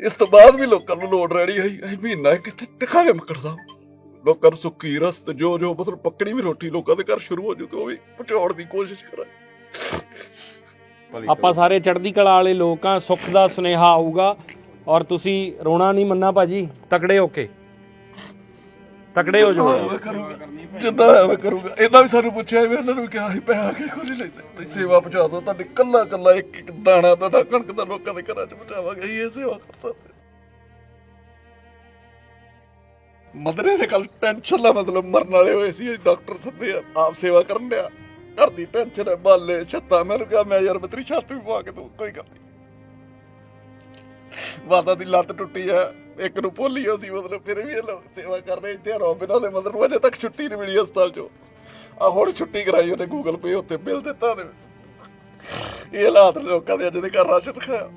ਇਸ ਤੋਂ ਬਾਅਦ ਵੀ ਲੋਕਾਂ ਨੂੰ ਲੋੜ ਰਹਿਣੀ ਹੈ ਅਸੀਂ ਮਹੀਨਾ ਕਿੱਥੇ ਟਿਕਾਣੇ ਮਕੜ ਸਾਹਿਬ ਲੋਕਾਂ ਨੂੰ ਸੁੱਕੀ ਰਸਤ, ਜੋ ਜੋ ਮਤਲਬ ਪੱਕਣੀ ਵੀ ਰੋਟੀ ਲੋਕਾਂ ਦੇ ਘਰ ਸ਼ੁਰੂ ਹੋ ਜੂ ਤੇ ਉਹ ਵੀ ਪਹੁੰਚਾਉਣ ਦੀ ਕੋਸ਼ਿਸ਼ ਕਰਾਂ। ਆਪਾਂ ਸਾਰੇ ਚੜ੍ਹਦੀ ਕਲਾ ਵਾਲੇ ਲੋਕ ਆ ਸੁੱਖ ਦਾ ਸੁਨੇਹਾ ਆਊਗਾ। ਔਰ ਤੁਸੀਂ ਰੋਣਾ ਨਹੀਂ ਮੰਨਾ ਭਾਜੀ, ਤਕੜੇ ਹੋ ਕੇ। ਤਕੜੇ ਹੋ ਜਾਓ। ਮੈਂ ਕਰੂੰਗਾ? ਜਿੰਨਾ ਹੋਇਆ ਮੈਂ ਕਰੂੰਗਾ ਵੀ ਸਾਨੂੰ ਪੁੱਛਿਆ ਵੀ ਇਹਨਾਂ ਨੂੰ ਕਿਹਾ ਸੀ ਪੈਸਾ ਕੇ ਕੋਈ ਨਹੀਂ ਲੈਂਦੇ। ਸੇਵਾ ਪਹੁੰਚਾ ਦਿਓ, ਤੁਹਾਡੀ ਕੱਲਾ ਕੱਲਾ ਇੱਕ ਇੱਕ ਦਾਣਾ, ਤੁਹਾਡਾ ਕਣਕ ਦਾ ਲੋਕਾਂ ਦੇ ਘਰਾਂ 'ਚ ਪਹੁੰਚਾਵਾਂਗੇ, ਅਸੀਂ ਇਹ ਸੇਵਾ ਕਰ ਸਕਦੇ ਮਦਰੇ ਦੇ ਕੱਲ ਟੈਨਸ਼ਨ ਲਾ ਮਤਲਬ ਮਰਨ ਵਾਲੇ ਹੋਏ ਸੀ ਡਾਕਟਰ ਸੱਦੇ ਆ ਆਪ ਸੇਵਾ ਕਰਨ ਲਿਆ ਘਰ ਦੀ ਟੈਨਸ਼ਨ ਹੈ, ਬਾਲੇ, ਛੱਤਾਂ ਮੈਂ ਕਿਹਾ ਮੈਂ ਯਾਰ ਬਤਰੀ ਛੱਤ ਵੀ ਪਵਾ ਕੇ ਦੂੰ ਕੋਈ ਗੱਲ ਨਹੀਂ ਮਾਤਾ ਦੀ ਲੱਤ ਟੁੱਟੀ ਆ, ਇੱਕ ਨੂੰ ਪੋਲੀਓ ਸੀ, ਮਤਲਬ ਫਿਰ ਵੀ ਇਹ ਲੋਕ ਸੇਵਾ ਕਰ ਰਹੇ ਇੱਥੇ ਰੋਬਿਨ ਦੇ ਮਦਰ ਨੂੰ ਅਜੇ ਤੱਕ ਛੁੱਟੀ ਨਹੀਂ ਮਿਲੀ ਹਸਪਤਾਲ ਚੋਂ। ਆ ਹੁਣ ਛੁੱਟੀ ਕਰਾਈ ਉਹਨੇ ਗੂਗਲ ਪੇ ਉੱਤੇ, ਬਿੱਲ ਦਿੱਤਾ ਉਹਨੇ। ਇਹ ਹਾਲਾਤ ਲੋਕਾਂ ਦੇ ਅੱਜ ਦੇ ਘਰ ਰਾਸ਼ਨ ਖਾਇਆ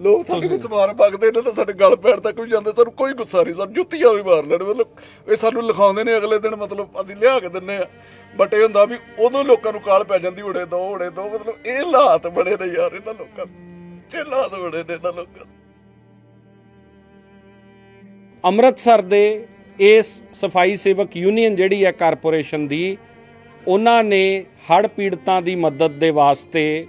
ਲੋਕ ਸਾਡੇ ਕੋਲ ਸਮਾਨ ਮੰਗਦੇ ਨੇ ਤਾਂ ਸਾਡੇ ਗਲ ਪੈਣ ਤੱਕ ਵੀ ਜਾਂਦੇ ਸਾਨੂੰ ਕੋਈ ਗੁੱਸਾ ਨਹੀਂ ਸਾਨੂੰ ਜੁੱਤੀਆਂ ਵੀ ਮਾਰ ਲੈਣ ਮਤਲਬ ਇਹ ਸਾਨੂੰ ਲਿਖਾਉਂਦੇ ਨੇ ਅਗਲੇ ਦਿਨ ਮਤਲਬ ਅਸੀਂ ਲਿਆ ਕੇ ਦਿੰਨੇ ਆ ਬਟ ਇਹ ਹੁੰਦਾ ਵੀ ਉਦੋਂ ਲੋਕਾਂ ਨੂੰ ਕਾਲ ਪੈ ਜਾਂਦੀ ਉੜੇ ਦੋ ਉੜੇ ਦੋ ਮਤਲਬ ਇਹ ਹਾਲਾਤ ਬੜੇ ਨੇ ਯਾਰ ਇਹਨਾਂ ਲੋਕਾਂ ਦੇ। ਇਹ ਹਾਲਾਤ ਬੜੇ ਨੇ ਇਹਨਾਂ ਲੋਕਾਂ ਦੇ। ਅੰਮ੍ਰਿਤਸਰ ਦੇ ਇਸ ਸਫ਼ਾਈ ਸੇਵਕ ਯੂਨੀਅਨ ਜਿਹੜੀ ਹੈ ਕਾਰਪੋਰੇਸ਼ਨ ਦੀ ਉਹਨਾਂ ਨੇ ਹੜ੍ਹ ਪੀੜਤਾਂ ਦੀ ਮਦਦ ਦੇ ਵਾਸਤੇ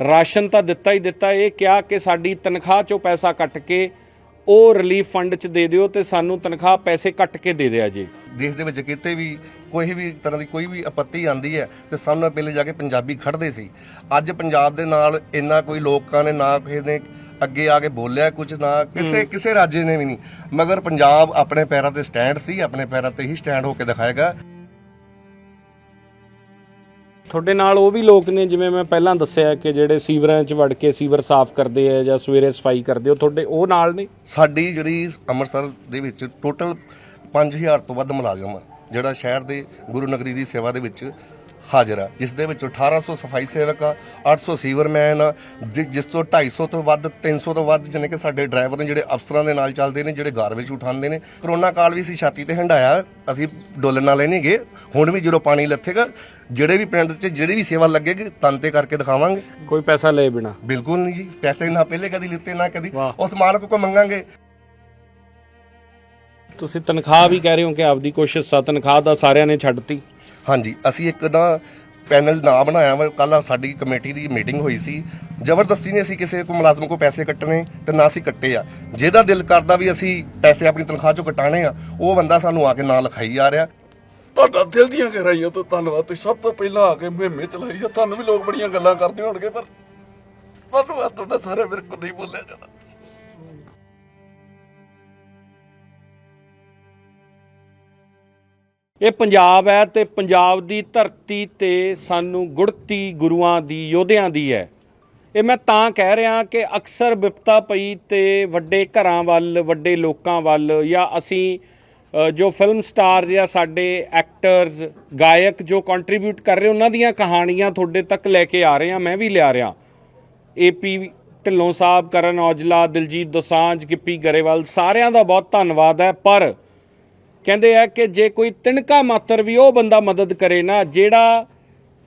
ਰਾਸ਼ਨ ਤਾਂ ਦਿੱਤਾ ਹੀ ਦਿੱਤਾ ਇਹ ਕਿਹਾ ਕਿ ਸਾਡੀ ਤਨਖਾਹ ਚੋਂ ਪੈਸਾ ਕੱਟ ਕੇ ਉਹ ਰਿਲੀਫ ਫੰਡ 'ਚ ਦੇ ਦਿਓ ਤੇ ਸਾਨੂੰ ਤਨਖਾਹ ਪੈਸੇ ਕੱਟ ਕੇ ਦੇ ਦਿਆ ਜੀ। ਦੇਸ਼ ਦੇ ਵਿੱਚ ਕਿਤੇ ਵੀ ਕੋਈ ਵੀ ਤਰ੍ਹਾਂ ਦੀ ਕੋਈ ਵੀ ਆਪੱਤੀ ਆਂਦੀ ਹੈ ਤੇ ਸਾਹਮਣੇ ਪਹਿਲੇ ਜਾ ਕੇ ਪੰਜਾਬੀ ਖੜਦੇ ਸੀ। ਅੱਜ ਪੰਜਾਬ ਦੇ ਨਾਲ ਇੰਨਾ ਕੋਈ ਲੋਕਾਂ ਨੇ ਨਾ ਕਿਸੇ ਨੇ ਅੱਗੇ ਆ ਕੇ ਬੋਲਿਆ ਕੁਝ ਨਾ ਕਿਸੇ ਕਿਸੇ ਰਾਜੇ ਨੇ ਵੀ ਨਹੀਂ। ਮਗਰ ਪੰਜਾਬ ਆਪਣੇ ਪੈਰਾਂ ਤੇ ਸਟੈਂਡ ਸੀ ਆਪਣੇ ਪੈਰਾਂ ਤੇ ਹੀ ਸਟੈਂਡ ਹੋ ਕੇ ਦਿਖਾਏਗਾ। ਤੁਹਾਡੇ ਨਾਲ ਉਹ ਵੀ ਲੋਕ ਨੇ, ਜਿਵੇਂ ਮੈਂ ਪਹਿਲਾਂ ਦੱਸਿਆ ਕਿ ਜਿਹੜੇ ਸੀਵਰਾਂ 'ਚ ਵੜ ਕੇ ਸੀਵਰ ਸਾਫ਼ ਕਰਦੇ ਆ ਜਾਂ ਸਵੇਰੇ ਸਫ਼ਾਈ ਕਰਦੇ ਹੋ ਤੁਹਾਡੇ, ਉਹ ਨਾਲ ਨੇ? ਸਾਡੀ ਜਿਹੜੀ ਅੰਮ੍ਰਿਤਸਰ ਦੇ ਵਿੱਚ ਟੋਟਲ 5000 ਤੋਂ ਵੱਧ ਮੁਲਾਜ਼ਮ ਆ, ਜਿਹੜਾ ਸ਼ਹਿਰ ਦੇ ਗੁਰੂ ਨਗਰੀ ਦੀ ਸੇਵਾ ਦੇ ਵਿੱਚ ਹਾਜ਼ਰ ਆ ਜਿਸ ਦੇ ਵਿੱਚ 1800 ਸਫ਼ਾਈ ਸੇਵਕ ਆ 800 ਸੀਵਰਮੈਨ ਆ ਜਿ- ਜਿਸ ਤੋਂ 250 ਤੋਂ ਵੱਧ 300 ਤੋਂ ਵੱਧ ਜਾਣੀ ਕਿ ਸਾਡੇ ਡਰਾਈਵਰ ਨੇ ਜਿਹੜੇ ਅਫਸਰਾਂ ਦੇ ਨਾਲ ਚੱਲਦੇ ਨੇ ਜਿਹੜੇ ਗਾਰਬੇਜ ਉਠਾਉਂਦੇ ਨੇ। ਕਰੋਨਾ ਕਾਲ ਵੀ ਅਸੀਂ ਛਾਤੀ ਤੇ ਹੰਡਾਇਆ ਅਸੀਂ ਡੋਲਣ ਵਾਲੇ ਨਹੀਂ ਗਏ। ਹੁਣ ਵੀ ਜਦੋਂ ਪਾਣੀ ਲੱਥੇਗਾ ਜਿਹੜੇ ਵੀ ਪਿੰਡ 'ਚ ਜਿਹੜੀ ਵੀ ਸੇਵਾ ਲੱਗੇਗੀ ਤਨ ਤੇ ਕਰਕੇ ਦਿਖਾਵਾਂਗੇ। ਕੋਈ ਪੈਸਾ ਲਏ ਬਿਨਾ। ਬਿਲਕੁਲ ਨਹੀਂ ਜੀ ਪੈਸੇ ਨਾ ਪਹਿਲੇ ਕਦੀ ਲਿੱਤੇ ਨਾ ਕਦੀ ਵਾਹ। ਉਸ ਮਾਲਕ ਕੋ ਮੰਗਾਂਗੇ। ਤੁਸੀਂ ਤਨਖਾਹ ਵੀ ਕਹਿ ਰਹੇ ਹੋ ਕਿ ਆਪਦੀ ਕੁਛ ਹਿੱਸਾ ਤਨਖਾਹ ਦਾ ਸਾਰਿਆਂ ਨੇ ਛੱਡਤੀ। ਹਾਂਜੀ, ਅਸੀਂ ਇੱਕ ਨਾ ਪੈਨਲ ਨਾ ਬਣਾਇਆ ਵਾ ਕੱਲ ਸਾਡੀ ਕਮੇਟੀ ਦੀ ਮੀਟਿੰਗ ਹੋਈ ਸੀ। ਜ਼ਬਰਦਸਤੀ ਨੇ ਅਸੀਂ ਕਿਸੇ ਕੋ ਮੁਲਾਜ਼ਮ ਕੋ ਪੈਸੇ ਕੱਟਣੇ ਤੇ ਨਾ ਅਸੀਂ ਕੱਟੇ ਆ। ਜਿਹਦਾ ਦਿਲ ਕਰਦਾ ਵੀ ਅਸੀਂ ਪੈਸੇ ਆਪਣੀ ਤਨਖਾਹ ਚੋਂ ਕਟਾਣੇ ਆ, ਉਹ ਬੰਦਾ ਸਾਨੂੰ ਆ ਕੇ ਨਾ ਲਿਖਾਈ ਜਾ ਰਿਹਾ। ਤੁਹਾਡਾ ਦਿਲ ਦੀਆਂ ਗਹਿਰਾਈਆਂ ਤੋਂ ਧੰਨਵਾਦ। ਤੁਸੀਂ ਸਭ ਤੋਂ ਪਹਿਲਾਂ ਆ ਕੇ ਮੁਹਿੰਮੇ ਚਲਾਈ ਆ। ਤੁਹਾਨੂੰ ਵੀ ਲੋਕ ਬੜੀਆਂ ਗੱਲਾਂ ਕਰਦੇ ਹੋਣਗੇ, ਪਰ ਧੰਨਵਾਦ ਤੁਹਾਡਾ ਸਾਰੇ ਮੇਰੇ ਕੋਲ ਨਹੀਂ ਬੋਲਿਆ ਜਾਣਾ। ਇਹ ਪੰਜਾਬ ਹੈ ਤੇ ਪੰਜਾਬ ਦੀ ਧਰਤੀ ਤੇ ਸਾਨੂੰ ਗੁੜਤੀ ਗੁਰੂਆਂ ਦੀ, ਯੋਧਿਆਂ ਦੀ ਹੈ। ਇਹ ਮੈਂ ਤਾਂ ਕਹਿ ਰਿਹਾ ਕਿ ਅਕਸਰ ਵਿਪਤਾ ਪਈ ਤੇ ਵੱਡੇ ਘਰਾਂ ਵੱਲ, ਵੱਡੇ ਲੋਕਾਂ ਵੱਲ ਜਾਂ ਅਸੀਂ ਜੋ ਫਿਲਮ ਸਟਾਰ ਜਾਂ ਸਾਡੇ ਐਕਟਰਸ ਗਾਇਕ ਜੋ ਕੰਟਰੀਬਿਊਟ ਕਰ ਰਹੇ, ਉਹਨਾਂ ਦੀਆਂ ਕਹਾਣੀਆਂ ਤੁਹਾਡੇ ਤੱਕ ਲੈ ਕੇ ਆ ਰਹੇ ਹਾਂ, ਮੈਂ ਵੀ ਲਿਆ ਰਿਹਾ। ਏਪੀ ਢਿੱਲੋਂ ਸਾਹਿਬ, ਕਰਨ ਔਜਲਾ, ਦਿਲਜੀਤ ਦੋਸਾਂਝ, ਗਿੱਪੀ ਗਰੇਵਾਲ, ਸਾਰਿਆਂ ਦਾ ਬਹੁਤ ਧੰਨਵਾਦ ਹੈ, ਪਰ ਕਹਿੰਦੇ ਆ ਕਿ ਜੇ ਕੋਈ ਤਿਣਕਾ ਮਾਤਰ ਵੀ ਉਹ ਬੰਦਾ ਮਦਦ ਕਰੇ ਨਾ, ਜਿਹੜਾ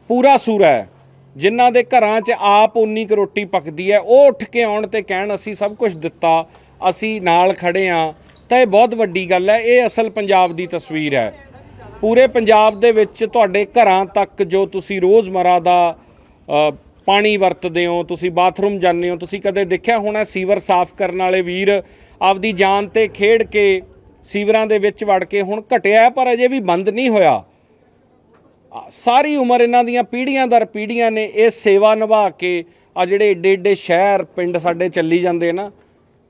ਪੂਰਾ ਸੂਰਾ ਹੈ, ਜਿਨ੍ਹਾਂ ਦੇ ਘਰਾਂ 'ਚ ਆਪ ਉਨੀ ਕੁ ਰੋਟੀ ਪੱਕਦੀ ਹੈ, ਉਹ ਉੱਠ ਕੇ ਆਉਣ ਤੇ ਕਹਿਣ, ਅਸੀਂ ਸਭ ਕੁਝ ਦਿੱਤਾ, ਅਸੀਂ ਨਾਲ ਖੜੇ ਆ। ਤਾਂ ਇਹ ਬਹੁਤ ਵੱਡੀ ਗੱਲ ਹੈ, ਇਹ ਅਸਲ ਪੰਜਾਬ ਦੀ ਤਸਵੀਰ ਹੈ। ਪੂਰੇ ਪੰਜਾਬ ਦੇ ਵਿੱਚ ਤੁਹਾਡੇ ਘਰਾਂ ਤੱਕ ਜੋ ਤੁਸੀਂ ਰੋਜ਼ਮਰਾ ਦਾ ਪਾਣੀ ਵਰਤਦੇ ਹੋ, ਤੁਸੀਂ ਬਾਥਰੂਮ ਜਾਂਦੇ ਹੋ, ਤੁਸੀਂ ਕਦੇ ਦੇਖਿਆ ਹੋਣਾ ਸੀਵਰ ਸਾਫ਼ ਕਰਨ ਵਾਲੇ ਵੀਰ ਆਪਦੀ ਜਾਨ ਤੇ ਖੇਡ ਕੇ ਸੀਵਰਾਂ ਦੇ ਵਿੱਚ ਵੜ ਕੇ ਹੁਣ ਘਟਿਆ ਪਰ ਅਜੇ ਵੀ ਬੰਦ ਨਹੀਂ ਹੋਇਆ। ਸਾਰੀ ਉਮਰ ਇਹਨਾਂ ਦੀਆਂ ਪੀੜ੍ਹੀਆਂ ਦਰ ਪੀੜ੍ਹੀਆਂ ਨੇ ਇਹ ਸੇਵਾ ਨਿਭਾ ਕੇ ਆ ਜਿਹੜੇ ਏਡੇ ਏਡੇ ਸ਼ਹਿਰ, ਪਿੰਡ ਸਾਡੇ ਚੱਲੀ ਜਾਂਦੇ ਨਾ,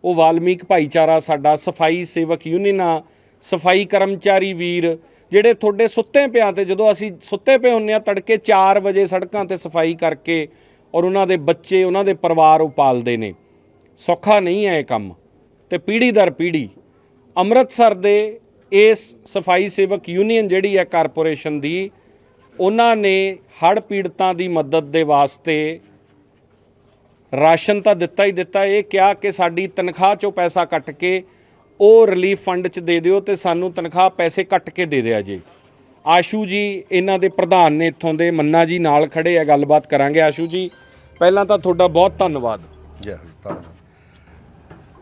ਉਹ ਵਾਲਮੀਕ ਭਾਈਚਾਰਾ ਸਾਡਾ, ਸਫ਼ਾਈ ਸੇਵਕ ਯੂਨੀਅਨਾਂ ਸਫ਼ਾਈ ਕਰਮਚਾਰੀ ਵੀਰ, ਜਿਹੜੇ ਤੁਹਾਡੇ ਸੁੱਤੇ ਪਿਆਂ ਤੇ ਜਦੋਂ ਅਸੀਂ ਸੁੱਤੇ ਪਏ ਹੁੰਨੇ ਆ ਤੜਕੇ 4 ਵਜੇ ਸੜਕਾਂ ਤੇ ਸਫ਼ਾਈ ਕਰਕੇ ਔਰ ਉਹਨਾਂ ਦੇ ਬੱਚੇ, ਉਹਨਾਂ ਦੇ ਪਰਿਵਾਰ ਉਹ ਪਾਲਦੇ ਨੇ। ਸੌਖਾ ਨਹੀਂ ਹੈ ਇਹ ਕੰਮ। ਤੇ ਪੀੜ੍ਹੀ ਦਰ ਪੀੜ੍ਹੀ ਅੰਮ੍ਰਿਤਸਰ ਦੇ ਇਸ ਸਫ਼ਾਈ ਸੇਵਕ ਯੂਨੀਅਨ ਜਿਹੜੀ ਹੈ ਕਾਰਪੋਰੇਸ਼ਨ ਦੀ ਉਹਨਾਂ ਨੇ ਹੜ੍ਹ ਪੀੜਤਾਂ ਦੀ ਮਦਦ ਦੇ ਵਾਸਤੇ ਰਾਸ਼ਨ ਤਾਂ ਦਿੱਤਾ ਹੀ ਦਿੱਤਾ ਇਹ ਕਿਹਾ ਕਿ ਸਾਡੀ ਤਨਖਾਹ ਚੋਂ ਪੈਸਾ ਕੱਟ ਕੇ ਉਹ ਰਿਲੀਫ ਫੰਡ 'ਚ ਦੇ ਦਿਓ ਤੇ ਸਾਨੂੰ ਤਨਖਾਹ ਪੈਸੇ ਕੱਟ ਕੇ ਦੇ ਦਿਆ ਜੀ। ਆਸ਼ੂ ਜੀ ਇਹਨਾਂ ਦੇ ਪ੍ਰਧਾਨ ਨੇ ਇੱਥੋਂ ਦੇ ਮੰਨਾ ਜੀ ਨਾਲ ਖੜੇ ਆ ਗੱਲਬਾਤ ਕਰਾਂਗੇ। ਆਸ਼ੂ ਜੀ ਪਹਿਲਾਂ ਤਾਂ ਤੁਹਾਡਾ ਬਹੁਤ ਧੰਨਵਾਦ। ਜੈ ਜੀ, ਧੰਨਵਾਦ।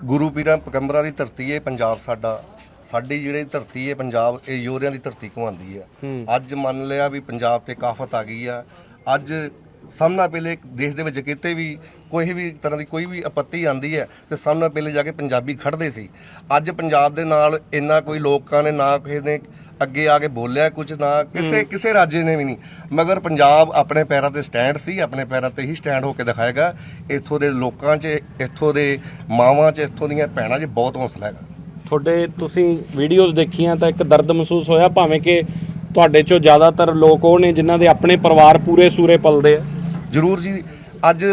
ਗੁਰੂ ਪੀਰਾਂ ਪਕੰਬਰਾਂ ਦੀ ਧਰਤੀ ਹੈ ਪੰਜਾਬ ਸਾਡਾ ਸਾਡੀ ਜਿਹੜੀ ਧਰਤੀ ਹੈ ਪੰਜਾਬ ਇਹ ਯੋਧਿਆਂ ਦੀ ਧਰਤੀ ਕਹਾਉਂਦੀ ਹੈ। ਅੱਜ ਮੰਨ ਲਿਆ ਵੀ ਪੰਜਾਬ ਤੇ ਕਾਫਤ ਆ ਗਈ ਆ। ਅੱਜ ਸਾਹਮਣਾ ਪਹਿਲੇ ਦੇਸ਼ ਦੇ ਵਿੱਚ ਕਿਤੇ ਵੀ ਕੋਈ ਵੀ ਤਰ੍ਹਾਂ ਦੀ ਕੋਈ ਵੀ ਆਪੱਤੀ ਆਂਦੀ ਹੈ ਤੇ ਸਾਹਮਣਾ ਪਹਿਲੇ ਜਾ ਕੇ ਪੰਜਾਬੀ ਖੜਦੇ ਸੀ। ਅੱਜ ਪੰਜਾਬ ਦੇ ਨਾਲ ਇੰਨਾ ਕੋਈ ਲੋਕਾਂ ਨੇ ਨਾ ਕਿਸੇ ਨੇ ਅੱਗੇ ਆ ਕੇ ਬੋਲਿਆ ਕੁਝ ਨਾ ਕਿਸੇ ਕਿਸੇ ਰਾਜੇ ਨੇ ਵੀ ਨਹੀਂ। ਮਗਰ ਪੰਜਾਬ ਆਪਣੇ ਪੈਰਾਂ ਤੇ ਸਟੈਂਡ ਸੀ ਆਪਣੇ ਪੈਰਾਂ ਤੇ ਹੀ ਸਟੈਂਡ ਹੋ ਕੇ ਦਿਖਾਏਗਾ। ਇੱਥੋਂ ਦੇ ਲੋਕਾਂ 'ਚ ਇੱਥੋਂ ਦੇ ਮਾਵਾਂ 'ਚ ਇੱਥੋਂ ਦੀਆਂ ਭੈਣਾਂ 'ਚ ਬਹੁਤ ਹੌਸਲਾ ਹੈਗਾ। ਤੁਹਾਡੇ ਤੁਸੀਂ ਵੀਡੀਓਜ਼ ਦੇਖੀਆਂ ਤਾਂ ਇੱਕ ਦਰਦ ਮਹਿਸੂਸ ਹੋਇਆ ਭਾਵੇਂ ਕਿ ਤੁਹਾਡੇ ਚੋਂ ਜ਼ਿਆਦਾਤਰ ਲੋਕ ਉਹ ਨੇ ਜਿਨ੍ਹਾਂ ਦੇ ਆਪਣੇ ਪਰਿਵਾਰ ਪੂਰੇ ਸੂਰੇ ਪਲਦੇ ਆ? ਜਰੂਰ ਜੀ। ਅੱਜ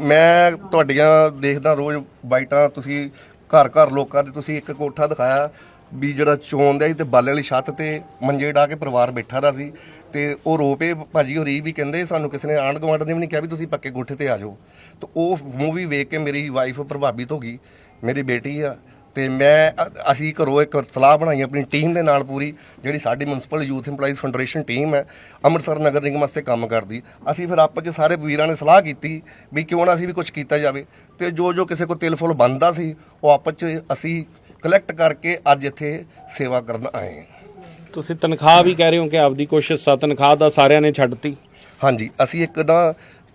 ਮੈਂ ਤੁਹਾਡੀਆਂ ਦੇਖਦਾ ਰੋਜ਼ ਬਾਈਟਾਂ ਤੁਸੀਂ ਘਰ ਘਰ ਲੋਕਾਂ ਦੇ ਤੁਸੀਂ ਇੱਕ ਕੋਠਾ ਦਿਖਾਇਆ। ਵੀ ਜਿਹੜਾ ਚੋਣ ਦਾ ਸੀ ਤੇ ਬਾਲੇ ਵਾਲੀ ਛੱਤ ਤੇ ਮੰਜੇ ਢਾ ਕੇ ਪਰਿਵਾਰ ਬੈਠਾ ਦਾ ਸੀ ਤੇ ਉਹ ਰੋਪੇ ਭਾਜੀ ਹੋਰੀ ਵੀ ਕਹਿੰਦੇ ਸਾਨੂੰ ਕਿਸੇ ਨੇ ਆਂਢ ਗੁਆਂਢ ਨੇ ਵੀ ਨਹੀਂ ਕਿਹਾ ਵੀ ਤੁਸੀਂ ਪੱਕੇ ਕੋਠੇ ਤੇ ਆ ਜਾਓ। ਤੇ ਉਹ ਮੂਵੀ ਵੇਖ ਕੇ ਮੇਰੀ ਵਾਈਫ ਪ੍ਰਭਾਵਿਤ ਹੋ ਗਈ, ਮੇਰੀ ਬੇਟੀ ਆ। ਤੇ ਮੈਂ ਅਸੀਂ ਘਰੋਂ ਇੱਕ ਸਲਾਹ ਬਣਾਈ ਆਪਣੀ ਟੀਮ ਦੇ ਨਾਲ ਪੂਰੀ, ਜਿਹੜੀ ਸਾਡੀ municipal youth EMPLOYEES federation team ਹੈ, ਅੰਮ੍ਰਿਤਸਰ ਨਗਰ ਨਿਗਮ ਵਾਸਤੇ ਕੰਮ ਕਰਦੀ। ਅਸੀਂ ਫਿਰ ਆਪਸ 'ਚ ਸਾਰੇ ਵੀਰਾਂ ਨੇ ਸਲਾਹ ਕੀਤੀ ਵੀ ਕਿਉਂ ਨਾ ਅਸੀਂ ਵੀ ਕੁਝ ਕੀਤਾ ਜਾਵੇ। ਤੇ ਜੋ ਜੋ ਕਿਸੇ ਕੋਲ ਤਿਲ ਫੁੱਲ ਬੰਦਾ ਸੀ, ਉਹ ਆਪਸ 'ਚ ਅਸੀਂ ਕਲੈਕਟ ਕਰਕੇ ਅੱਜ ਇੱਥੇ ਸੇਵਾ ਕਰਨ ਆਏ ਹਾਂ। ਤੁਸੀਂ ਤਨਖਾਹ ਵੀ ਕਹਿ ਰਹੇ ਹੋ ਕਿ ਆਪਦੀ ਕੋਸ਼ਿਸ਼ ਆ ਤਨਖਾਹ ਦਾ ਸਾਰਿਆਂ ਨੇ ਛੱਡਤੀ। ਹਾਂਜੀ ਅਸੀਂ ਇੱਕ ਨਾ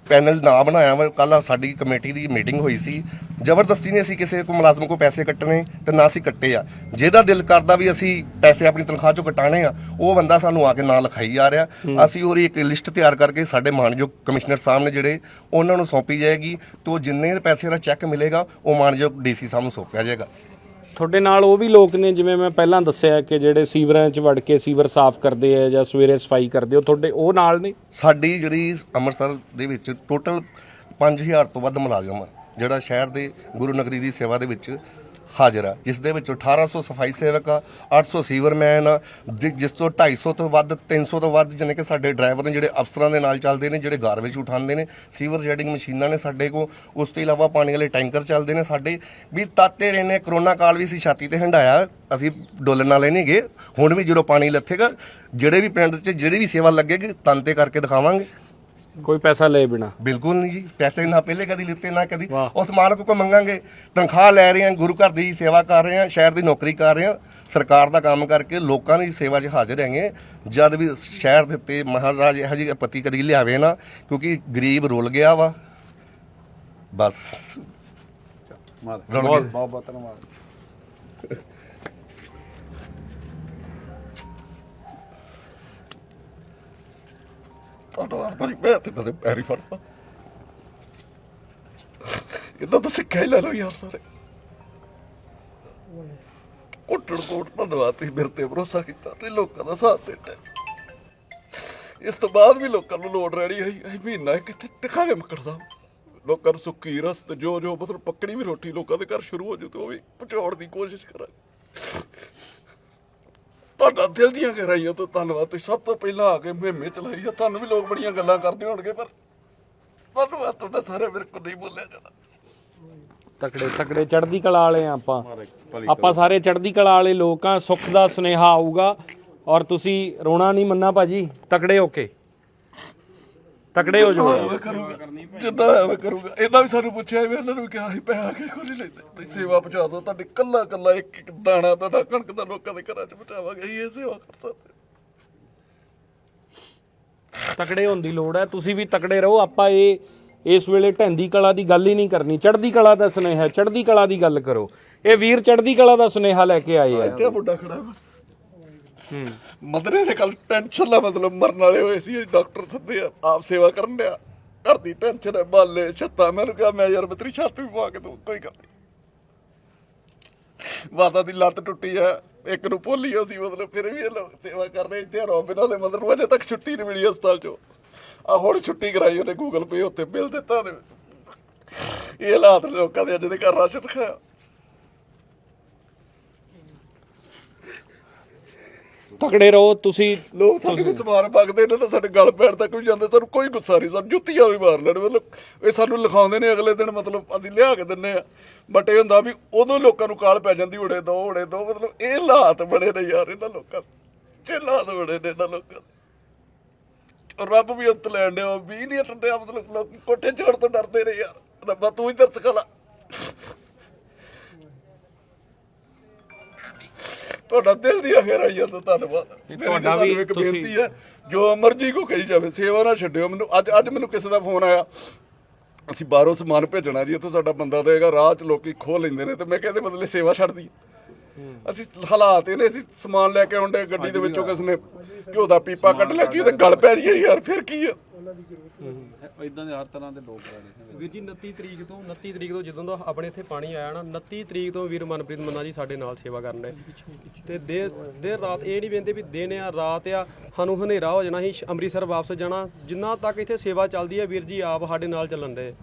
ਪੈਨਲ ਨਾ ਬਣਾਇਆ ਵਾ ਕੱਲ ਸਾਡੀ ਕਮੇਟੀ ਦੀ ਮੀਟਿੰਗ ਹੋਈ ਸੀ। ਜ਼ਬਰਦਸਤੀ ਨੇ ਅਸੀਂ ਕਿਸੇ ਕੋ ਮੁਲਾਜ਼ਮ ਕੋ ਪੈਸੇ ਕੱਟਣੇ ਤੇ ਨਾ ਅਸੀਂ ਕੱਟੇ ਆ। ਜਿਹਦਾ ਦਿਲ ਕਰਦਾ ਵੀ ਅਸੀਂ ਪੈਸੇ ਆਪਣੀ ਤਨਖਾਹ ਚੋਂ ਕਟਾਣੇ ਆ ਉਹ ਬੰਦਾ ਸਾਨੂੰ ਆ ਕੇ ਨਾਂ ਲਿਖਾਈ ਜਾ ਰਿਹਾ। ਅਸੀਂ ਉਹਦੀ ਇੱਕ ਲਿਸਟ ਤਿਆਰ ਕਰਕੇ ਸਾਡੇ ਮਾਨਯੋਗ ਕਮਿਸ਼ਨਰ ਸਾਹਿਬ ਨੇ ਜਿਹੜੇ ਉਹਨਾਂ ਨੂੰ ਸੌਂਪੀ ਜਾਏਗੀ। ਤੇ ਉਹ ਜਿੰਨੇ ਪੈਸੇ ਦਾ ਚੈੱਕ ਮਿਲੇਗਾ ਉਹ ਮਾਨਯੋਗ ਡੀਸੀ ਸਾਹਿਬ ਨੂੰ ਸੌਂਪਿਆ ਜਾਏਗਾ। ਤੁਹਾਡੇ ਨਾਲ ਉਹ ਵੀ ਲੋਕ ਨੇ, ਜਿਵੇਂ ਮੈਂ ਪਹਿਲਾਂ ਦੱਸਿਆ ਕਿ ਜਿਹੜੇ ਸੀਵਰਾਂ 'ਚ ਵੜ ਕੇ ਸੀਵਰ ਸਾਫ਼ ਕਰਦੇ ਆ ਜਾਂ ਸਵੇਰੇ ਸਫ਼ਾਈ ਕਰਦੇ ਹੋ ਤੁਹਾਡੇ, ਉਹ ਨਾਲ ਨੇ? ਸਾਡੀ ਜਿਹੜੀ ਅੰਮ੍ਰਿਤਸਰ ਦੇ ਵਿੱਚ ਟੋਟਲ 5000 ਤੋਂ ਵੱਧ ਮੁਲਾਜ਼ਮ ਆ, ਜਿਹੜਾ ਸ਼ਹਿਰ ਦੇ ਗੁਰੂ ਨਗਰੀ ਦੀ ਸੇਵਾ ਦੇ ਵਿੱਚ ਹਾਜ਼ਰ ਆ ਜਿਸ ਦੇ ਵਿੱਚ 1800 ਸਫ਼ਾਈ ਸੇਵਕ ਆ 800 ਸੀਵਰਮੈਨ ਆ, ਜਿ- ਜਿਸ ਤੋਂ 250 ਤੋਂ ਵੱਧ 300 ਤੋਂ ਵੱਧ ਜਾਣੀ ਕਿ ਸਾਡੇ ਡਰਾਈਵਰ ਨੇ ਜਿਹੜੇ ਅਫਸਰਾਂ ਦੇ ਨਾਲ ਚੱਲਦੇ ਨੇ, ਜਿਹੜੇ ਗਾਰਬੇਜ ਉਠਾਉਂਦੇ ਨੇ, ਸੀਵਰ ਸ਼ੈਡਿੰਗ ਮਸ਼ੀਨਾਂ ਨੇ ਸਾਡੇ ਕੋਲ, ਉਸ ਤੋਂ ਇਲਾਵਾ ਪਾਣੀ ਵਾਲੇ ਟੈਂਕਰ ਚੱਲਦੇ ਨੇ ਸਾਡੇ, ਵੀ ਤਾਤੇ ਰਹੇ ਨੇ ਕਰੋਨਾ ਕਾਲ ਵੀ ਸੀ ਛਾਤੀ ਤੇ ਹੰਡਾਇਆ ਅਸੀਂ ਡੋਲਣ ਵਾਲੇ ਨਹੀਂ ਗਏ ਹੁਣ ਵੀ ਜਦੋਂ ਪਾਣੀ ਲੱਥੇਗਾ, ਜਿਹੜੇ ਵੀ ਪਿੰਡ 'ਚ ਜਿਹੜੀ ਵੀ ਸੇਵਾ ਲੱਗੇਗੀ, ਤਨ ਤੇ ਕਰਕੇ ਦਿਖਾਵਾਂਗੇ। ਕੋਈ ਪੈਸਾ ਲਏ ਬਿਨਾ। ਬਿਲਕੁਲ ਨਹੀਂ ਜੀ ਪੈਸੇ ਨਾ ਪਹਿਲੇ ਕਦੀ ਲਿੱਤੇ ਨਾ ਕਦੀ। ਉਸ ਮਾਲਕ ਕੋ ਮੰਗਾਂਗੇ ਤਨਖਾਹ ਲੈ ਰਹੇ ਹਾਂ ਗੁਰੂ ਘਰ ਦੀ ਸੇਵਾ ਕਰ ਰਹੇ ਹਾਂ ਸ਼ਹਿਰ ਦੀ ਨੌਕਰੀ ਕਰ ਰਹੇ ਹਾਂ ਸਰਕਾਰ ਦਾ ਕੰਮ ਕਰਕੇ ਲੋਕਾਂ ਦੀ ਸੇਵਾ 'ਚ ਹਾਜ਼ਰ ਹੈਗੇ ਜਦ ਵੀ ਸ਼ਹਿਰ ਦੇ ਉੱਤੇ ਮਹਾਰਾਜ ਇਹੋ ਜਿਹੀ ਆਪੱਤੀ ਕਦੀ ਲਿਆਵੇ ਨਾ ਕਿਉਂਕਿ ਗਰੀਬ ਰੁਲ ਗਿਆ ਵਾ। ਬਸ। ਬਹੁਤ ਬਹੁਤ ਧੰਨਵਾਦ। ਧੰਨਵਾਦ ਭਾਜੀ ਮੈਂ ਤੇ ਬਦੇ ਪੈਰੀ ਫੜਦਾ ਇਹਨਾਂ ਤੋਂ ਸਿੱਖਿਆ ਹੀ ਲੈ ਲਓ ਯਾਰ ਸਾਰੇ ਕੁੱਟਣ ਕੋਟ ਧੰਨਵਾਦ ਤੁਸੀਂ ਮੇਰੇ ਤੇ ਭਰੋਸਾ ਕੀਤਾ ਤੇ ਲੋਕਾਂ ਦਾ ਸਾਥ ਦਿੱਤਾ ਇਸ ਤੋਂ ਬਾਅਦ ਵੀ ਲੋਕਾਂ ਨੂੰ ਲੋੜ ਰਹਿਣੀ ਹੈ ਅਸੀਂ ਮਹੀਨਾ ਕਿੱਥੇ ਟਿਕਾਂਗੇ ਮੱਕੜ ਸਾਹਿਬ ਲੋਕਾਂ ਨੂੰ ਸੁੱਕੀ ਰਸਤ ਜੋ ਜੋ ਮਤਲਬ ਪੱਕੜੀ ਵੀ ਰੋਟੀ ਲੋਕਾਂ ਦੇ ਘਰ ਸ਼ੁਰੂ ਹੋ ਜੂ ਤੇ ਉਹ ਵੀ ਪਹੁੰਚਾਉਣ ਦੀ ਕੋਸ਼ਿਸ਼ ਕਰਾਂਗੇ ਤੁਹਾਡਾ ਦਿਲ ਦੀਆਂ ਗਹਿਰਾਈਆਂ ਤੋਂ ਧੰਨਵਾਦ। ਤੁਸੀਂ ਸਭ ਤੋਂ ਪਹਿਲਾਂ ਆ ਕੇ ਮੁਹਿੰਮੇ ਚਲਾਈ ਆ। ਤੁਹਾਨੂੰ ਵੀ ਲੋਕ ਬੜੀਆਂ ਗੱਲਾਂ ਕਰਦੇ ਹੋਣਗੇ ਪਰ ਧੰਨਵਾਦ ਤੁਹਾਡਾ ਸਾਰੇ ਮੇਰੇ ਕੋਲ ਨਹੀਂ ਬੋਲਿਆ ਜਾਣਾ। ਤਕੜੇ ਤਕੜੇ ਚੜ੍ਹਦੀ ਕਲਾ ਵਾਲੇ ਆ ਆਪਾਂ। ਆਪਾਂ ਸਾਰੇ ਚੜ੍ਹਦੀ ਕਲਾ ਵਾਲੇ ਲੋਕ ਆ ਸੁੱਖ ਦਾ ਸੁਨੇਹਾ ਆਊਗਾ। ਔਰ ਤੁਸੀਂ ਰੋਣਾ ਨਹੀਂ ਮੰਨਣਾ ਭਾਜੀ। ਤਕੜੇ ਹੋ ਕੇ। ਤਕੜੇ ਹੋ ਜਾਓ। ਕਰੂੰਗਾ। ਜਿੱਦਾਂ ਮੈਂ ਕਰੂੰਗਾ। ਇਹਨਾਂ ਵੀ ਸਾਨੂੰ ਪੁੱਛਿਆ ਵੀ ਇਹਨਾਂ ਨੂੰ ਕਿਹਾ ਸੀ ਪੈਸਾ ਕੇ ਨਹੀਂ ਲੈਂਦੇ। ਤੁਸੀਂ ਸੇਵਾ ਪਹੁੰਚਾ ਦਿਓ ਤੁਹਾਡੀ ਕੱਲਾ ਕੱਲਾ ਇੱਕ ਇੱਕ ਦਾਣਾ ਤੁਹਾਡਾ ਕਣਕ ਦਾ ਲੋਕਾਂ ਦੇ ਘਰਾਂ 'ਚ ਪਹੁੰਚਾਵਾਂਗੇ। ਅਸੀਂ ਇਹ ਸੇਵਾ ਕਰ ਸਕਦੇ ਤਕੜੇ ਹੋਣ ਦੀ ਲੋੜ ਹੈ। ਤੁਸੀਂ ਵੀ ਤਕੜੇ ਰਹੋ। ਆਪਾਂ ਇਹ ਇਸ ਵੇਲੇ ਢੈਂਦੀ ਕਲਾ ਦੀ ਗੱਲ ਹੀ ਨਹੀਂ ਕਰਨੀ। ਚੜ੍ਹਦੀ ਕਲਾ ਦਾ ਸੁਨੇਹਾ ਚੜ੍ਹਦੀ ਕਲਾ ਦੀ ਗੱਲ ਕਰੋ। ਇਹ ਵੀਰ ਚੜ੍ਹਦੀ ਕਲਾ ਦਾ ਸੁਨੇਹਾ ਲੈ ਕੇ ਆਏ ਆ। ਇੱਥੇ ਮੁੰਡਾ ਖੜਾ ਵਾ। ਮਦਰੇ ਦੇ ਕੱਲ ਟੈਨਸ਼ਨ ਲਾ ਮਤਲਬ ਮਰਨ ਵਾਲੇ ਹੋਏ ਸੀ ਡਾਕਟਰ ਸੱਦੇ ਆ ਆਪ ਸੇਵਾ ਕਰਨ ਡਿਆ। ਘਰ ਦੀ ਟੈਨਸ਼ਨ ਹੈ, ਬਾਲੇ, ਛੱਤਾ, ਮੈਨੂੰ ਕਿਹਾ, ਮੈਂ ਯਾਰ ਬਤਰੀ ਛੱਤ ਵੀ ਪਵਾ ਕੇ ਦੂੰ ਕੋਈ ਗੱਲ ਨਹੀਂ ਮਾਤਾ ਦੀ ਲੱਤ ਟੁੱਟੀ ਆ ਇੱਕ ਨੂੰ ਭੁੱਲੀ ਹੋ ਸੀ, ਮਤਲਬ ਫਿਰ ਵੀ ਇਹ ਲੋਕ ਸੇਵਾ ਕਰ ਰਹੇ ਇੱਥੇ ਰੋਬਿਨਾ ਦੇ ਮਦਰ ਨੂੰ ਅਜੇ ਤੱਕ ਛੁੱਟੀ ਨਹੀਂ ਮਿਲੀ ਹਸਪਤਾਲ ਚੋਂ। ਆ ਹੁਣ ਛੁੱਟੀ ਕਰਾਈ ਉਹਨੇ ਗੂਗਲ ਪੇ ਉੱਤੇ, ਬਿੱਲ ਦਿੱਤਾ ਉਹਨੇ। ਇਹ ਹਾਲਾਤ ਲੋਕਾਂ ਦੇ ਅੱਜ ਦੇ ਘਰ ਰਾਸ਼ਨ ਖਾਇਆ। ਤਕੜੇ ਰਹੋ ਤੁਸੀਂ ਲੋਕ ਸਾਡੇ ਕੋਲ ਸਮਾਨ ਮੰਗਦੇ ਨੇ ਤਾਂ ਸਾਡੇ ਗਲ ਪੈਣ ਤੱਕ ਵੀ ਜਾਂਦੇ ਸਾਨੂੰ ਕੋਈ ਗੁੱਸਾ ਨਹੀਂ ਸਾਨੂੰ ਜੁੱਤੀਆਂ ਵੀ ਮਾਰ ਲੈਣ ਮਤਲਬ ਇਹ ਸਾਨੂੰ ਲਿਖਾਉਂਦੇ ਨੇ ਅਗਲੇ ਦਿਨ ਮਤਲਬ ਅਸੀਂ ਲਿਆ ਕੇ ਦਿੰਨੇ ਆ ਬਟ ਇਹ ਹੁੰਦਾ ਵੀ ਉਦੋਂ ਲੋਕਾਂ ਨੂੰ ਕਾਲ ਪੈ ਜਾਂਦੀ ਉੜੇ ਦੋ ਉੜੇ ਦੋ ਮਤਲਬ ਇਹ ਹਾਲਾਤ ਬੜੇ ਨੇ ਯਾਰ ਇਹਨਾਂ ਲੋਕਾਂ ਦੇ। ਇਹ ਹਾਲਾਤ ਬੜੇ ਨੇ ਇਹਨਾਂ ਲੋਕਾਂ ਦੇ। ਰੱਬ ਵੀ ਅੰਤ ਲੈਣ ਡਿਆ 20 ਲੀਟਰ ਤੇ ਮਤਲਬ ਲੋਕ ਕੋਠੇ ਚੜ੍ਹਨ ਤੋਂ ਡਰਦੇ ਨੇ ਯਾਰ ਰੱਬਾ ਤੂੰ ਹੀ ਦਰਸ ਖਲਾ ਤੁਹਾਡਾ ਦਿਲ ਦੀ ਗਹਿਰਾਈਆਂ ਤੋਂ ਧੰਨਵਾਦ। ਮੇਰੀ ਤੁਹਾਡਾ ਵੀ ਇੱਕ ਬੇਨਤੀ ਹੈ ਜੋ ਮਰਜ਼ੀ ਕੋ ਕਹੀ ਜਾਵੇ ਸੇਵਾ ਨਾ ਛੱਡਿਓ ਮੈਨੂੰ। ਅੱਜ ਅੱਜ ਮੈਨੂੰ ਕਿਸੇ ਦਾ ਫੋਨ ਆਇਆ। ਅਸੀਂ ਬਾਹਰੋਂ ਸਮਾਨ ਭੇਜਣਾ ਜੀ ਇੱਥੋਂ ਸਾਡਾ ਬੰਦਾ ਦੇਗਾ ਰਾਹ 'ਚ ਲੋਕੀ ਖੋਹ ਲੈਂਦੇ ਨੇ ਤੇ ਮੈਂ ਕਹਿੰਦੇ ਬਦਲੇ ਸੇਵਾ ਛੱਡਦੀ ਅਸੀਂ ਹਾਲਾਤ ਇਹਨੇ ਅਸੀਂ ਸਮਾਨ ਲੈ ਕੇ ਆਉਂਦੇ ਗੱਡੀ ਦੇ ਵਿੱਚੋਂ ਕਿਸ ਨੇ ਘਿਓ ਦਾ ਪੀਪਾ ਕੱਢ ਲਿਆ ਕਿ ਉਹਦੇ ਗਲ ਪੈ ਜਾਈਏ ਯਾਰ ਫਿਰ ਕੀ ਆ? ਇਦਾਂ ਦੇ ਹਰ ਤਰ੍ਹਾਂ ਦੇ ਲੋਕ ਰਹਿਣੇ ਵੀਰ ਜੀ 29 ਤਰੀਕ ਤੋਂ 29 ਤਰੀਕ ਤੋਂ ਜਦੋਂ ਦਾ ਆਪਣੇ ਇੱਥੇ ਪਾਣੀ ਆਇਆ ਨਾ 29 ਤਰੀਕ ਤੋਂ ਵੀਰ ਮਨਪ੍ਰੀਤ ਮੰਨਾ ਜੀ ਸਾਡੇ ਨਾਲ ਸੇਵਾ ਕਰਨ ਦੇ ਤੇ ਦੇਰ ਦੇਰ ਰਾਤ ਇਹ ਨਹੀਂ ਵੇਂਦੇ ਵੀ ਦਿਨ ਆ, ਰਾਤ ਆ, ਸਾਨੂੰ ਹਨੇਰਾ ਹੋ ਜਾਣਾ ਹੀ ਅੰਮ੍ਰਿਤਸਰ ਵਾਪਸ ਜਾਣਾ। ਜਿੰਨਾ ਤੱਕ ਇੱਥੇ ਸੇਵਾ ਚੱਲਦੀ ਹੈ ਵੀਰ ਜੀ ਆਪ ਸਾਡੇ ਨਾਲ ਚੱਲਣ ਦੇ।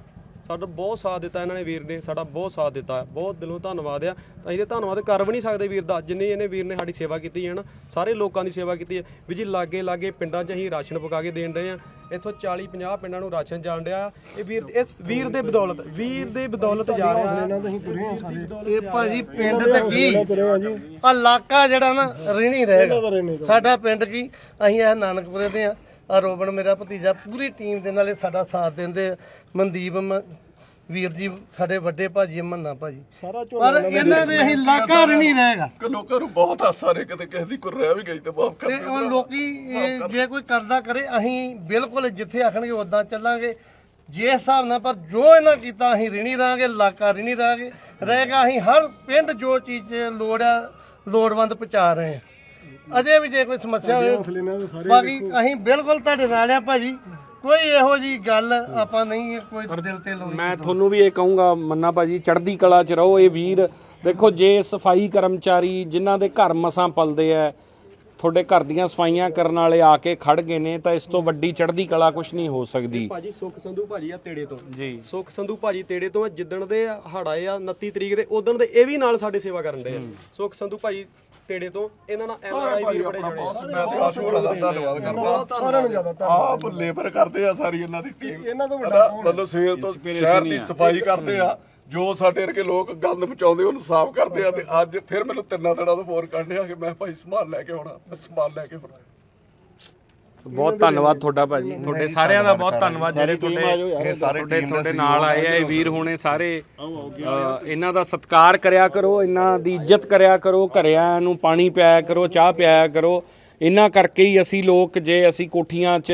ਸਾਡਾ ਬਹੁਤ ਸਾਥ ਦਿੱਤਾ ਇਹਨਾਂ ਨੇ ਵੀਰ ਨੇ ਸਾਡਾ ਬਹੁਤ ਸਾਥ ਦਿੱਤਾ ਬਹੁਤ ਦਿਲੋਂ ਧੰਨਵਾਦ ਆ। ਅਸੀਂ ਤੇ ਧੰਨਵਾਦ ਕਰ ਵੀ ਨਹੀਂ ਸਕਦੇ ਵੀਰ ਦਾ ਜਿੰਨੀ ਇਹਨੇ ਵੀਰ ਨੇ ਸਾਡੀ ਸੇਵਾ ਕੀਤੀ ਹੈ ਨਾ ਸਾਰੇ ਲੋਕਾਂ ਦੀ ਸੇਵਾ ਕੀਤੀ ਹੈ। ਵੀ ਜੀ ਲਾਗੇ ਲਾਗੇ ਪਿੰਡਾਂ 'ਚ ਅਸੀਂ ਰਾਸ਼ਨ ਪਕਾ ਕੇ ਦੇਣ ਰਹੇ ਆ ਇੱਥੋਂ 40 50 ਪਿੰਡਾਂ ਨੂੰ ਰਾਸ਼ਨ ਜਾਣ ਡਿਆ। ਇਹ ਵੀਰ ਇਸ ਵੀਰ ਦੇ ਬਦੌਲਤ ਵੀਰ ਦੇ ਬਦੌਲਤ ਜਾ ਰਿਹਾ। ਇਹ ਭਾਜੀ ਪਿੰਡ ਤੇ ਕੀ? ਆ ਇਲਾਕਾ ਜਿਹੜਾ ਨਾ ਰਹਿਣੀ ਰਹੇਗਾ। ਸਾਡਾ ਪਿੰਡ ਕੀ? ਅਸੀਂ ਇਹ ਨਾਨਕਪੁਰੇ ਦੇ ਆ। ਆ ਰੋਬਨ ਮੇਰਾ ਭਤੀਜਾ ਪੂਰੀ ਟੀਮ ਦੇ ਨਾਲ ਇਹ ਸਾਡਾ ਸਾਥ ਦਿੰਦੇ ਆ। ਮਨਦੀਪ ਮ- ਵੀਰ ਜੀ ਸਾਡੇ ਵੱਡੇ ਭਾਜੀ ਮੰਨਾ ਭਾਜੀ। ਪਰ ਇਹਨਾਂ ਦੇ ਅਸੀਂ ਇਲਾਕਾ ਰਹਿਣੀ ਰਹੇਗਾ ਕਿ ਲੋਕਾਂ ਨੂੰ ਬਹੁਤ ਹਾਸਾ ਰੇ ਕਿਤੇ ਕਿਸੇ ਦੀ ਕੋਈ ਰਹਿ ਵੀ ਗਈ ਤੇ ਮਾਫ ਕਰ ਤੇ ਉਹ ਲੋਕੀ ਇਹ ਜੇ ਕੋਈ ਕਰਦਾ ਕਰੇ ਅਸੀਂ ਬਿਲਕੁਲ ਜਿੱਥੇ ਆਖਣਗੇ ਉਦਾਂ ਚੱਲਾਂਗੇ। ਜੇ ਹਿਸਾਬ ਨਾਲ ਪਰ ਜੋ ਇਹਨਾਂ ਕੀਤਾ ਅਸੀਂ ਰਿਣੀ ਰਾਂਗੇ ਇਲਾਕਾ ਰਿਣੀ ਰਾਂਗੇ। ਰਹੇਗਾ ਅਸੀਂ ਹਰ ਪਿੰਡ ਜੋ ਚੀਜ਼ 'ਚ ਲੋੜ ਆ ਲੋੜਵੰਦ ਪਹੁੰਚਾ ਰਹੇ ਹਾਂ। ਅਜੇ ਵੀ ਜੇ ਕੋਈ ਸਮੱਸਿਆ ਹੋਵੇ ਬਾਕੀ ਅਸੀਂ ਬਿਲਕੁਲ ਤੁਹਾਡੇ ਨਾਲ ਆ ਭਾਜੀ। ਕੋਈ ਇਹੋ ਜੀ ਗੱਲ ਆਪਾਂ ਨਹੀਂ ਕੋਈ ਦਿਲ ਤੇ ਲਾਉਣੀ ਮੈਂ ਤੁਹਾਨੂੰ ਵੀ ਇਹ ਕਹੂੰਗਾ ਮੰਨਾ ਭਾਜੀ ਚੜ੍ਹਦੀ ਕਲਾ ਚ ਰਹੋ ਇਹ ਵੀਰ। ਦੇਖੋ ਜੇ ਸਫ਼ਾਈ ਕਰਮਚਾਰੀ ਜਿਨ੍ਹਾਂ ਦੇ ਘਰ ਮਸਾਂ ਪਲਦੇ ਆ ਤੁਹਾਡੇ ਘਰ ਦੀਆਂ ਸਫਾਈਆਂ ਕਰਨ ਵਾਲੇ ਆ ਕੇ ਖੜ ਗਏ ਨੇ ਤਾਂ ਇਸ ਤੋਂ ਵੱਡੀ ਚੜ੍ਹਦੀ ਕਲਾ ਕੁਝ ਨਹੀਂ ਹੋ ਸਕਦੀ। ਭਾਜੀ ਸੁਖ ਸੰਧੂ ਭਾਜੀ ਆ ਤੇੜੇ ਤੋਂ। ਜੀ। ਸੁਖ ਸੰਧੂ ਭਾਜੀ ਤੇੜੇ ਤੋਂ ਆ, ਜਿੱਦਣ ਦੇ ਹੜਾਏ ਆ 29 ਤਰੀਕ ਦੇ ਉਦਣ ਦੇ ਇਹ ਵੀ ਨਾਲ ਸਾਡੇ ਸੇਵਾ ਕਰਨ ਦੇ ਆ। ਸੁਖ ਸੰਧੂ ਭਾਜੀ ਤੇੜੇ ਤੋਂ ਇਹਨਾਂ ਨਾਲ ਐਨਆਰਆਈ ਵੀਰ ਬੜੇ ਜੁੜੇ ਆ। ਮੈਂ ਤੇ ਆਸ਼ੂ ਦਾ ਧੰਨਵਾਦ ਕਰਦਾ। ਸਾਰਿਆਂ ਨੂੰ ਜ਼ਿਆਦਾ ਆਪ ਲੇਬਰ ਕਰਦੇ ਆ ਸਾਰੀ ਇਹਨਾਂ ਦੀ ਟੀਮ ਇਹਨਾਂ ਤੋਂ ਵੱਡਾ ਮਤਲਬ ਸਵੇਰ ਤੋਂ ਸ਼ਹਿਰ ਦੀ ਸਫ਼ਾਈ ਕਰਦੇ ਆ। ਜੋ ਸਾਡੇ ਵਰਗੇ ਲੋਕ ਗੰਦ ਪਹੁੰਚਾਉਂਦੇ ਉਹਨੂੰ ਸਾਫ਼ ਕਰਦੇ ਆ ਤੇ ਅੱਜ ਫਿਰ ਮੈਨੂੰ ਤਿੰਨਾਂ ਦਿਨਾਂ ਤੋਂ ਫੋਨ ਕੱਢਿਆ ਕਿ ਮੈਂ ਭਾਈ ਸਮਾਨ ਲੈ ਕੇ ਆਉਣਾ ਮੈਂ ਸਮਾਨ ਲੈ ਕੇ ਆਉਣਾ। ਬਹੁਤ ਧੰਨਵਾਦ ਤੁਹਾਡਾ ਭਾਜੀ ਤੁਹਾਡੇ ਸਾਰਿਆਂ ਦਾ ਬਹੁਤ ਧੰਨਵਾਦ ਜਿਹੜੇ ਤੁਹਾਡੇ ਇਹ ਸਾਰੇ ਤੁਹਾਡੇ ਟੀਮ ਦਾ ਤੁਹਾਡੇ ਨਾਲ ਆਏ ਆ ਇਹ ਵੀਰ ਹੋਣੇ ਸਾਰੇ ਇਹਨਾਂ ਦਾ ਸਤਿਕਾਰ ਕਰਿਆ ਕਰੋ ਇਹਨਾਂ ਦੀ ਇੱਜ਼ਤ ਕਰਿਆ ਕਰੋ ਘਰਿਆਂ ਨੂੰ ਪਾਣੀ ਪਿਆਇਆ ਕਰੋ ਚਾਹ ਪਿਆਇਆ ਕਰੋ। ਇਹਨਾਂ ਕਰਕੇ ਹੀ ਅਸੀਂ ਲੋਕ ਜੇ ਅਸੀਂ ਕੋਠੀਆਂ 'ਚ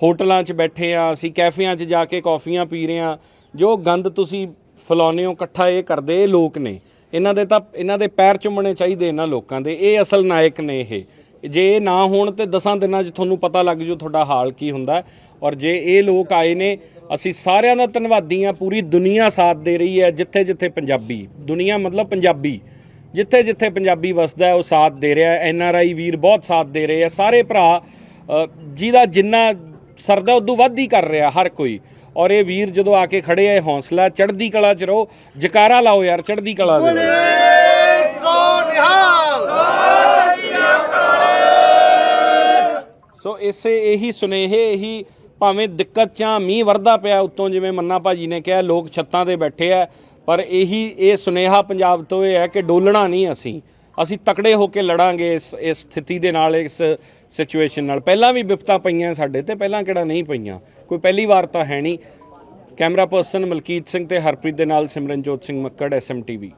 ਹੋਟਲਾਂ 'ਚ ਬੈਠੇ ਆ ਅਸੀਂ ਕੈਫਿਆਂ 'ਚ ਜਾ ਕੇ ਕੌਫੀਆਂ ਪੀ ਰਹੇ ਆ ਜੋ ਗੰਦ ਤੁਸੀਂ ਫਲਾਉਂਦੇ ਇਕੱਠਾ ਇਹ ਕਰਦੇ, ਇਹ ਲੋਕ ਨੇ। ਇਹਨਾਂ ਦੇ ਤਾਂ, ਇਹਨਾਂ ਦੇ ਪੈਰ ਚੁੰਮਣੇ ਚਾਹੀਦੇ ਇਹਨਾਂ ਲੋਕਾਂ ਦੇ। ਇਹ ਅਸਲ ਨਾਇਕ ਨੇ ਇਹ। ਜੇ ਇਹ ਨਾ ਹੋਣ ਤੇ ਦਸਾਂ ਦਿਨਾਂ 'ਚ ਤੁਹਾਨੂੰ ਪਤਾ ਲੱਗ ਜੂ ਤੁਹਾਡਾ ਹਾਲ ਕੀ ਹੁੰਦਾ। ਔਰ ਜੇ ਇਹ ਲੋਕ ਆਏ ਨੇ, ਅਸੀਂ ਸਾਰਿਆਂ ਦਾ ਧੰਨਵਾਦੀ ਆ ਪੂਰੀ ਦੁਨੀਆ ਸਾਥ ਦੇ ਰਹੀ ਹੈ ਜਿੱਥੇ ਜਿੱਥੇ ਪੰਜਾਬੀ, ਦੁਨੀਆ ਮਤਲਬ ਪੰਜਾਬੀ। ਜਿੱਥੇ ਜਿੱਥੇ ਪੰਜਾਬੀ ਵਸਦਾ ਹੈ, ਉਹ ਸਾਥ ਦੇ ਰਿਹਾ ਹੈ। ਐਨ ਆਰ ਆਈ ਵੀਰ ਬਹੁਤ ਸਾਥ ਦੇ ਰਹੇ ਆ ਸਾਰੇ ਭਰਾ ਜਿਹਦਾ ਜਿੰਨਾ ਸਰਦਾ, ਉਦੋਂ ਵੱਧ ਹੀ ਕਰ ਰਿਹਾ ਹਰ ਕੋਈ। ਔਰ ਇਹ ਵੀਰ ਜਦੋਂ ਆ ਕੇ ਖੜੇ ਆ, ਇਹ ਹੌਸਲਾ, ਚੜ੍ਹਦੀ ਕਲਾ 'ਚ ਰਹੋ। ਜਕਾਰਾ ਲਾਓ ਯਾਰ, ਚੜ੍ਹਦੀ ਕਲਾ ਦੇ ਸੋ ਇਸੇ ਇਹੀ ਸੁਨੇਹੇ, ਇਹੀ ਭਾਵੇਂ ਦਿੱਕਤ ਜਾਂ ਮੀਂਹ ਵਰਦਾ ਪਿਆ ਉੱਤੋਂ ਜਿਵੇਂ ਮੰਨਾ ਭਾਜੀ ਨੇ ਕਿਹਾ, ਲੋਕ ਛੱਤਾਂ ਤੇ ਬੈਠੇ ਆ, ਪਰ ਇਹੀ ਇਹ ਸੁਨੇਹਾ ਪੰਜਾਬ ਤੋਂ ਇਹ ਹੈ ਕਿ ਡੋਲਣਾ ਨਹੀਂ ਅਸੀਂ। ਅਸੀਂ ਤਕੜੇ ਹੋ ਕੇ ਲੜਾਂਗੇ ਇਸ ਇਸ ਸਥਿਤੀ ਦੇ ਨਾਲ, ਇਸ ਸਿਚੁਏਸ਼ਨ ਨਾਲ। ਪਹਿਲਾਂ ਵੀ ਵਿਪਤਾ ਪਈਆਂ ਸਾਡੇ ਤੇ, ਪਹਿਲਾਂ ਕਿਹੜਾ ਨਹੀਂ ਪਈਆਂ। ਕੋਈ ਪਹਿਲੀ ਵਾਰ ਤਾਂ ਹੈ ਨਹੀਂ। ਕੈਮਰਾ ਪਰਸਨ ਮਲਕੀਤ ਸਿੰਘ ਤੇ ਹਰਪ੍ਰੀਤ ਦੇ ਨਾਲ ਸਿਮਰਨਜੋਤ ਸਿੰਘ ਮੱਕੜ ਐਸਐਮਟੀਵੀ